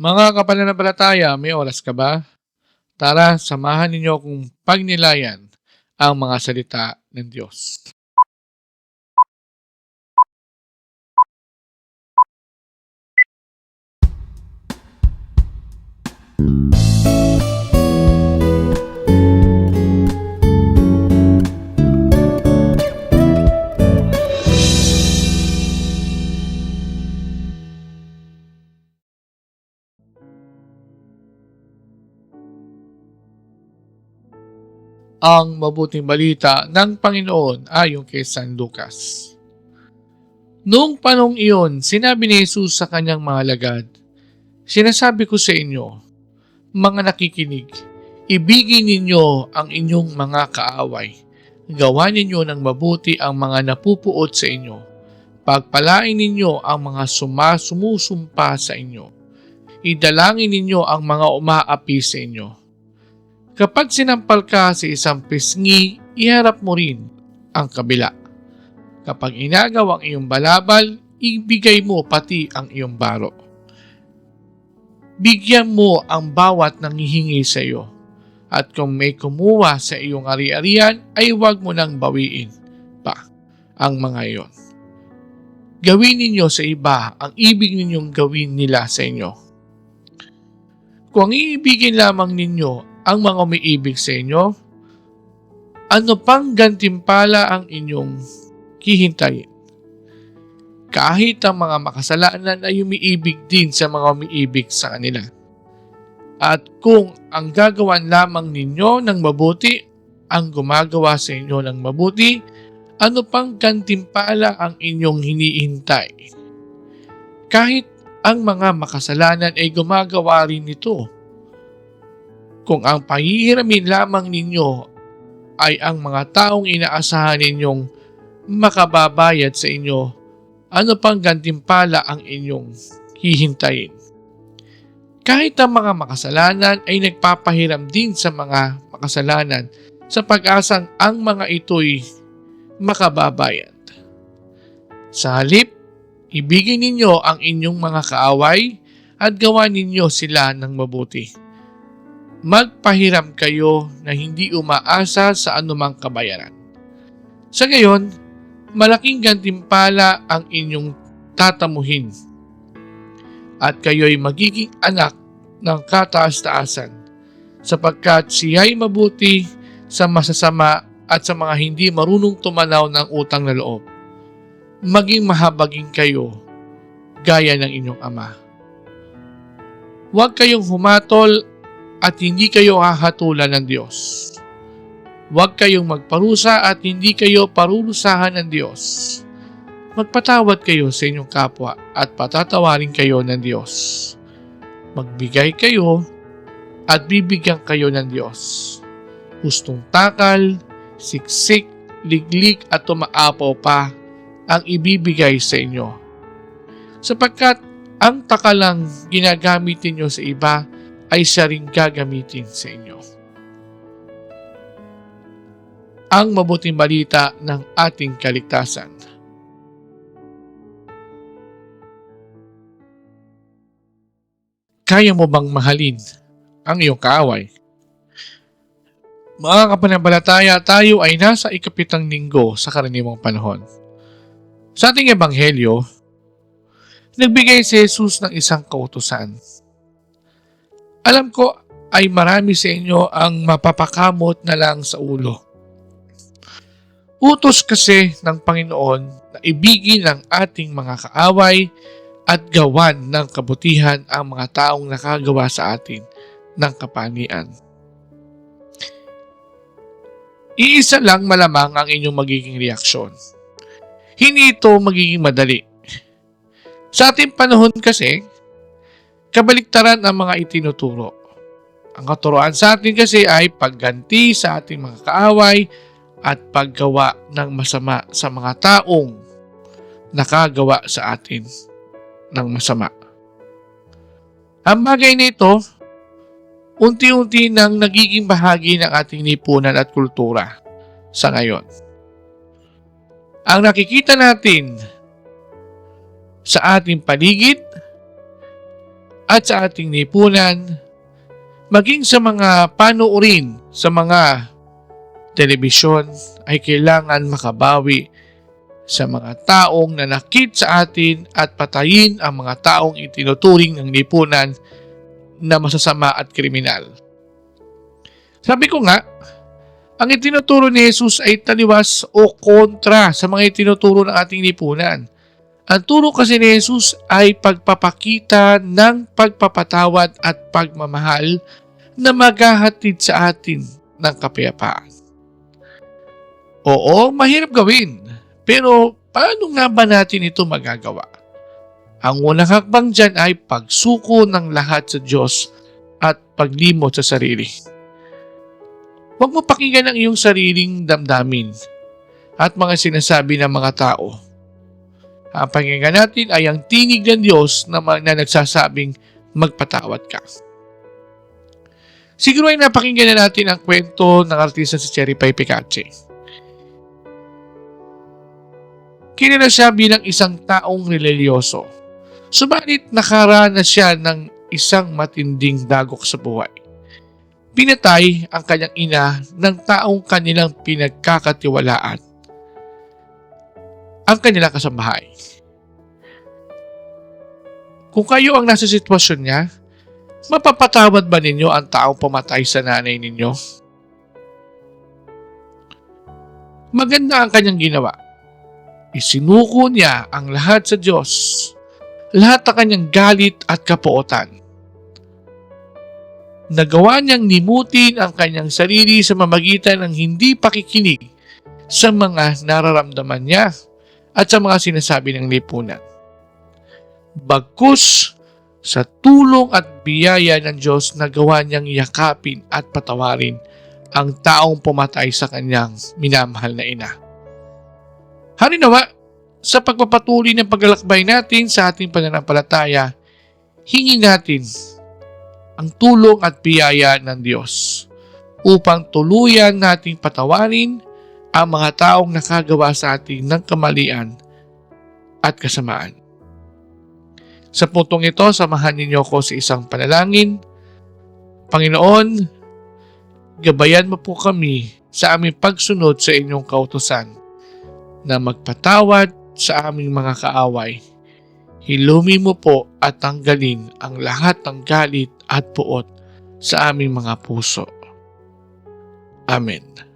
Mga kapananampalataya, may oras ka ba? Tara, samahan ninyo akong pagnilayan ang mga salita ng Diyos. Ang mabuting balita ng Panginoon ayon kay San Lucas. Noong panong iyon, sinabi ni Jesus sa kanyang mga lagad, Sinasabi ko sa inyo, mga nakikinig, ibigin ninyo ang inyong mga kaaway. Gawa ninyo ng mabuti ang mga napupuot sa inyo. Pagpalain ninyo ang mga sumasumpa sa inyo. Idalangin ninyo ang mga umaapi sa inyo. Kapag sinampal ka sa isang pisngi, iharap mo rin ang kabila. Kapag inagaw ang iyong balabal, ibigay mo pati ang iyong baro. Bigyan mo ang bawat nangihingi sa iyo. At kung may kumuha sa iyong ari-arian, ay huwag mo nang bawiin pa ang mga iyon. Gawin ninyo sa iba ang ibig ninyong gawin nila sa inyo. Kung iibigin lamang ninyo ang mga umiibig sa inyo, ano pang gantimpala ang inyong hihintayin? Kahit ang mga makasalanan ay umiibig din sa mga umiibig sa kanila. At kung ang gagawan lamang ninyo ng mabuti, ang gumagawa sa inyo ng mabuti, ano pang gantimpala ang inyong hinihintay? Kahit ang mga makasalanan ay gumagawa rin nito. Kung ang pahihiramin lamang ninyo ay ang mga taong inaasahan ninyong makababayad sa inyo, ano pang gantimpala ang inyong hihintayin? Kahit ang mga makasalanan ay nagpapahiram din sa mga makasalanan sa pag-asang ang mga ito'y makababayad. Sa halip, ibigin ninyo ang inyong mga kaaway at gawa ninyo sila ng mabuti. Magpahiram kayo na hindi umaasa sa anumang kabayaran. Sa gayon, malaking gantimpala ang inyong tatamuhin at kayo'y magiging anak ng kataas-taasan sapagkat siya'y mabuti sa masasama at sa mga hindi marunong tumanaw ng utang na loob. Maging mahabagin kayo gaya ng inyong ama. Huwag kayong humatol at hindi kayo hahatulan ng Diyos. Huwag kayong magparusa at hindi kayo parurusahan ng Diyos. Magpatawad kayo sa inyong kapwa at patatawarin kayo ng Diyos. Magbigay kayo at bibigyan kayo ng Diyos. Hustong takal, siksik, liglig at tumaapaw pa ang ibibigay sa inyo. Sapagkat ang takalang ginagamit ninyo sa iba ay siya rin gagamitin sa inyo. Ang mabuting balita ng ating kaligtasan. Kaya mo bang mahalin ang iyong kaaway? Mga kapanampalataya, tayo ay nasa ikapitang linggo sa karaniwang panahon. Sa ating ebanghelyo, nagbigay si Jesus ng isang kautusan. Alam ko ay marami sa inyo ang mapapakamot na lang sa ulo. Utos kasi ng Panginoon na ibigin ang ating mga kaaway at gawan ng kabutihan ang mga taong nakagawa sa atin ng kapanian. Iisa lang malamang ang inyong magiging reaksyon. Hindi ito magiging madali. Sa ating panahon kasi, kabaliktaran ang mga itinuturo. Ang katuroan sa atin kasi ay pagganti sa ating mga kaaway at paggawa ng masama sa mga taong nakagawa sa atin ng masama. Ang bagay na ito, unti-unti nang nagiging bahagi ng ating lipunan at kultura sa ngayon. Ang nakikita natin sa ating paligid at sa ating lipunan, maging sa mga panuorin sa mga telebisyon ay kailangan makabawi sa mga taong nanakit sa atin at patayin ang mga taong itinuturing ng lipunan na masasama at kriminal. Sabi ko nga, ang itinuturo ni Jesus ay taliwas o kontra sa mga itinuturo ng ating lipunan. Ang turo kasi ni Jesus ay pagpapakita ng pagpapatawad at pagmamahal na maghahatid sa atin ng kapayapaan. Oo, mahirap gawin. Pero paano nga ba natin ito magagawa? Ang unang hakbang dyan ay pagsuko ng lahat sa Diyos at paglimot sa sarili. Huwag mo pakinggan ang iyong sariling damdamin at mga sinasabi ng mga tao. Ang pakinggan natin ay ang tinig ng Diyos na, na nagsasabing magpatawad ka. Siguro ay napakinggan na natin ang kwento ng artista si Cherry Pie Picache. Kilala siya bilang isang taong reliyoso. Subalit nakaranas siya ng isang matinding dagok sa buhay. Pinatay ang kanyang ina ng taong kanilang pinagkakatiwalaan. Ang kanilang kasambahay. Kung kayo ang nasa sitwasyon niya, mapapatawad ba ninyo ang taong pumatay sa nanay ninyo? Maganda ang kanyang ginawa. Isinuko niya ang lahat sa Diyos, lahat ng kanyang galit at kapuotan. Nagawa niyang limutin ang kanyang sarili sa mamagitan ng hindi pakikinig sa mga nararamdaman niya at sa mga sinasabi ng lipunan. Bagkus sa tulong at biyaya ng Diyos nagawa niyang yakapin at patawarin ang taong pumatay sa kanyang minamahal na ina. Harinawa, sa pagpapatuloy ng paglalakbay natin sa ating pananampalataya, hingin natin ang tulong at biyaya ng Diyos upang tuluyan nating patawarin ang mga taong nakagawa sa atin ng kamalian at kasamaan. Sa puntong ito, samahan ninyo ko sa isang panalangin. Panginoon, gabayan mo po kami sa aming pagsunod sa inyong kautusan na magpatawad sa aming mga kaaway. Hilumi mo po at tanggalin ang lahat ng galit at puot sa aming mga puso. Amen.